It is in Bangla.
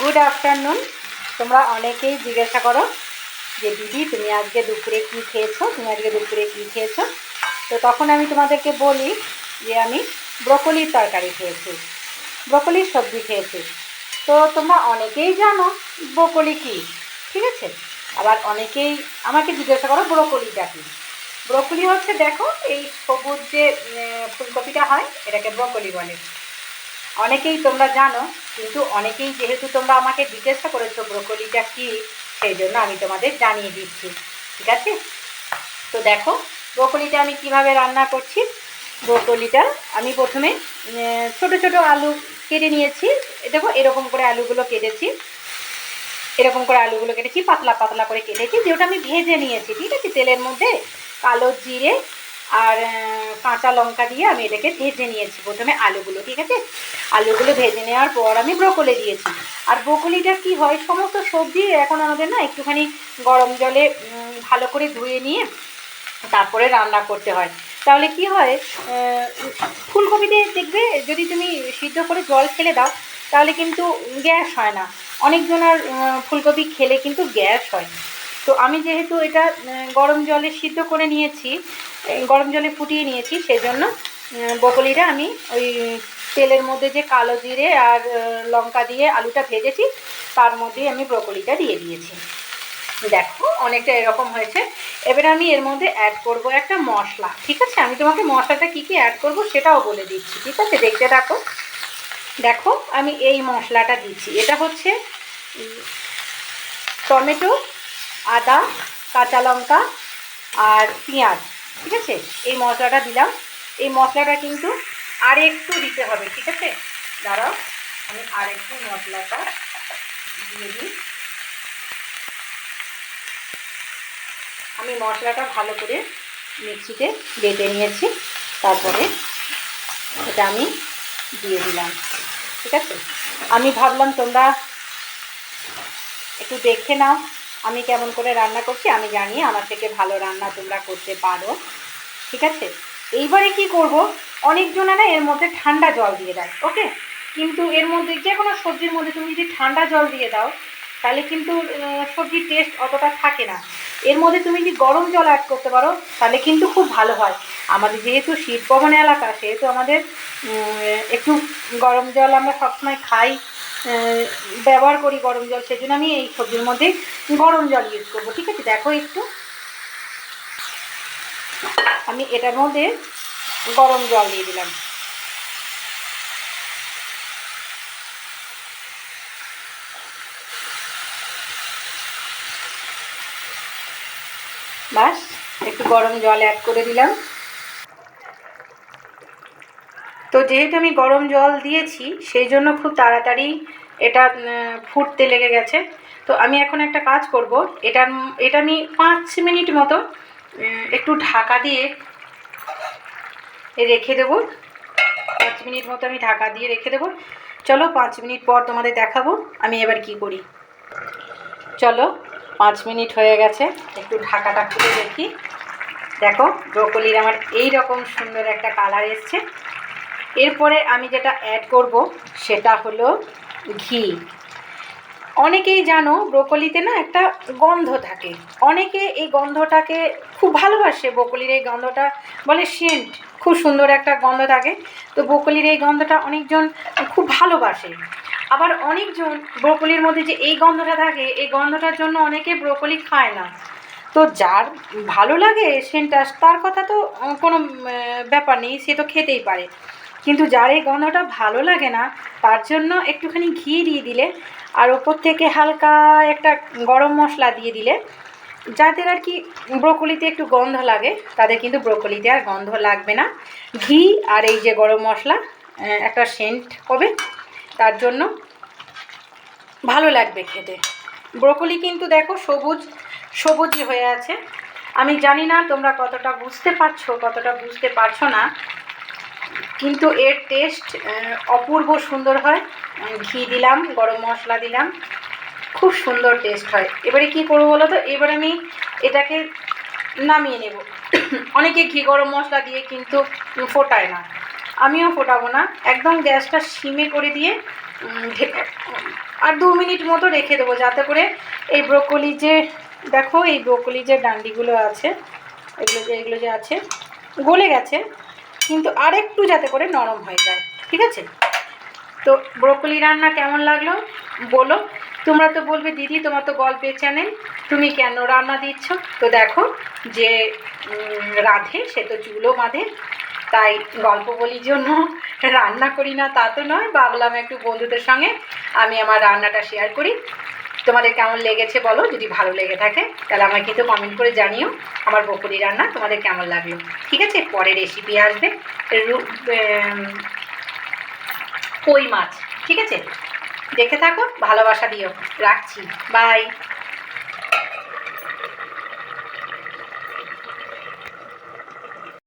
গুড আফটারনুন তোমরা অনেকেই জিজ্ঞাসা করো যে, দিদি, তুমি আজকে দুপুরে কী খেয়েছো? তুমি আজকে দুপুরে কী খেয়েছো? তো তখন আমি তোমাদেরকে বলি যে, আমি ব্রকলির তরকারি খেয়েছি, ব্রকলির সবজি খেয়েছি। তো তোমরা অনেকেই জানো ব্রকলি কী, ঠিক আছে? আবার অনেকেই আমাকে জিজ্ঞাসা করো ব্রকলিটা কী। ব্রকলি হচ্ছে, দেখো, এই সবুজ যে ফুলকপিটা হয়, এটাকে ব্রকলি বলে। অনেকেই তোমরা জানো, কিন্তু অনেকেই যেহেতু তোমরা আমাকে জিজ্ঞাসা করেছ ব্রোকলিটা কি, সেই জন্য আমি তোমাদের জানিয়ে দিচ্ছি, ঠিক আছে? তো দেখো, ব্রোকলিটা আমি কীভাবে রান্না করছি? ব্রোকলিটা আমি প্রথমে ছোট ছোট আলু কেটে নিয়েছি। দেখো, এরকম করে আলুগুলো কেটেছি। এরকম করে আলুগুলো কেটেছি, পাতলা পাতলা করে কেটেছি। যেটা আমি ভেজে নিয়েছি, ঠিক আছে? তেলের মধ্যে কালো জিরে আর কাঁচা লঙ্কা দিয়ে আমি এটাকে ভেজে নিয়েছি। প্রথমে আলুগুলো, ঠিক আছে? আলুগুলো ভেজে নেওয়ার পর আমি ব্রোকলি দিয়েছি। আর ব্রোকলিটা কি হয়? সমস্ত সবজি এখন আমাদের না একটুখানি গরম জলে ভালো করে ধুয়ে নিয়ে তারপরে রান্না করতে হয়। তাহলে কি হয় ফুলকপিতে দেখবে যদি তুমি সিদ্ধ করে জল ফেলে দাও, তাহলে কিন্তু গ্যাস হয় না। অনেকজনের ফুলকপি খেলে কিন্তু গ্যাস হয়। তো আমি যেহেতু এটা গরম জলে সিদ্ধ করে নিয়েছি গরম জলে ফুটিয়ে নিয়েছি সেই জন্য উম, বকলিটা আমি ওই তেলের মধ্যে যে কালো জিরে আর লঙ্কা দিয়ে আলুটা ভেজেছি তার মধ্যেই আমি ব্রকলিটা দিয়ে দিয়েছি। দেখো অনেকটা এরকম হয়েছে। এবারে আমি এর মধ্যে অ্যাড করব একটা মশলা। ঠিক আছে? আমি তোমাকে মশলাটা কী কী অ্যাড করব সেটাও বলে দিচ্ছি। ঠিক আছে? দেখতে থাকো। দেখো আমি এই মশলাটা দিচ্ছি। এটা হচ্ছে টমেটো আদা, কাঁচা লঙ্কা আর পেঁয়াজ, ঠিক আছে? এই মশলাটা দিলাম। এই মশলাটা কিন্তু আর একটু দিতে হবে, ঠিক আছে? দাঁড়াও, আমি আর একটু মশলাটা দিয়ে দিই। আমি মশলাটা ভালো করে মিক্সিতে বেটে নিয়েছি, তারপরে এটা আমি দিয়ে দিলাম, ঠিক আছে? আমি ভাবলাম তোমরা একটু দেখে নাও আমি কেমন করে রান্না করছি আমি জানি, আমার থেকে ভালো রান্না তোমরা করতে পারো। ঠিক আছে? এইবারে কি করব? অনেকজনেরা এর মধ্যে ঠান্ডা জল দিয়ে দেয়, ওকে? কিন্তু এর মধ্যে যে কোনো সবজির মধ্যে তুমি যদি ঠান্ডা জল দিয়ে দাও, তাহলে কিন্তু সবজির টেস্ট অতটা থাকে না। এর মধ্যে তুমি যদি গরম জল অ্যাড করতে পারো, তাহলে কিন্তু খুব ভালো হয়। আমাদের যেহেতু শীতপ্রবণ এলাকা, সেহেতু আমাদের একটু গরম জল আমরা সবসময় খাই। ব্যবহার করি গরম জল, সেজন্য আমি এই সবজির মধ্যে গরম জল ইউজ করব, ঠিক আছে? দেখো একটু। আমি এটার মধ্যে গরম জল দিয়ে দিলাম। বাস, একটু গরম জল অ্যাড করে দিলাম। তো যেহেতু আমি গরম জল দিয়েছি, সেই জন্য খুব তাড়াতাড়ি এটা ফুটতে লেগে গেছে। তো আমি এখন একটা কাজ করব। এটা এটা আমি পাঁচ মিনিট মতো একটু ঢাকা দিয়ে রেখে দেবো। পাঁচ মিনিট মতো আমি ঢাকা দিয়ে রেখে দেবো। চলো পাঁচ মিনিট পর তোমাদের দেখাবো, আমি এবার কি করি। চলো, পাঁচ মিনিট হয়ে গেছে, একটু ঢাকাটা খুলে দেখি। দেখো, ব্রোকলির আমার এই রকম সুন্দর একটা কালার এসছে। এরপরে আমি যেটা অ্যাড করব, সেটা হলো ঘি। অনেকেই জানো, ব্রোকলিতে না একটা গন্ধ থাকে। অনেকে এই গন্ধটাকে খুব ভালোবাসে, ব্রোকলির এই গন্ধটা বলে সেন্ট খুব সুন্দর একটা গন্ধ থাকে। তো ব্রোকলির এই গন্ধটা অনেকজন খুব ভালোবাসে। আবার অনেকজন ব্রোকলির মধ্যে যে এই গন্ধটা থাকে, এই গন্ধটার জন্য অনেকে ব্রোকলি খায় না। তো যার ভালো লাগে সেন্টটা তার কথা তো কোনো ব্যাপার নেই, সে তো খেতেই পারে। কিন্তু যার এই গন্ধটা ভালো লাগে না, তার জন্য একটুখানি ঘি দিয়ে দিলে, আর ওপর থেকে হালকা একটা গরম মশলা দিয়ে দিলে, যাদের আর কি ব্রোকলিতে একটু গন্ধ লাগে, তাদের কিন্তু ব্রোকলিতে আর গন্ধ লাগবে না। ঘি আর এই যে গরম মশলা একটা সেন্ট হবে, তার জন্য ভালো লাগবে খেতে। ব্রোকলি কিন্তু দেখো সবুজ, সবুজই হয়ে আছে। আমি জানি না তোমরা কতটা বুঝতে পারছ, কতটা বুঝতে পারছ না কিন্তু এর টেস্ট অপূর্ব সুন্দর হয়। ঘি দিলাম, গরম মশলা দিলাম। খুব সুন্দর টেস্ট হয়। এবারে কি করব বলো তো? এবার আমি এটাকে নামিয়ে নেব। অনেকে ঘি, গরম মশলা দিয়ে কিন্তু ফোটায় না। আমিও ফোটাবো না। একদম গ্যাসটা সিমে করে দিয়ে আর দু মিনিট মতো রেখে দেবো যাতে করে এই ব্রোকলি যে, দেখো এই ব্রোকলি যে ডান্ডিগুলো আছে, এগুলো যে এগুলো যে আছে, গলে গেছে। কিন্তু আর একটু যাতে করে নরম হয়ে যায়, ঠিক আছে? তো ব্রোকলি রান্না কেমন লাগল? বলো। তোমরা তো বলবে, দিদি, তোমার তো গল্পের চ্যানেল, তুমি কেন রান্না দিচ্ছ? তো দেখো যে রাধে, সে তো চুলো বাঁধে, তাই গল্প বলির জন্য রান্না করি না, তা তো নয়। ভাবলাম একটু বন্ধুদের সঙ্গে আমি আমার রান্নাটা শেয়ার করি। তোমাদের কেমন লেগেছে বলো? যদি ভালো লেগে থাকে, তাহলে আমাকে কিন্তু কমেন্ট করে জানিও আমার বকুলি রান্না তোমাদের কেমন লাগল। ঠিক আছে? পরে রেসিপি আসবে। কই মাছ। ঠিক আছে? দেখে থাকো, ভালোবাসা দিও। রাখছি। বাই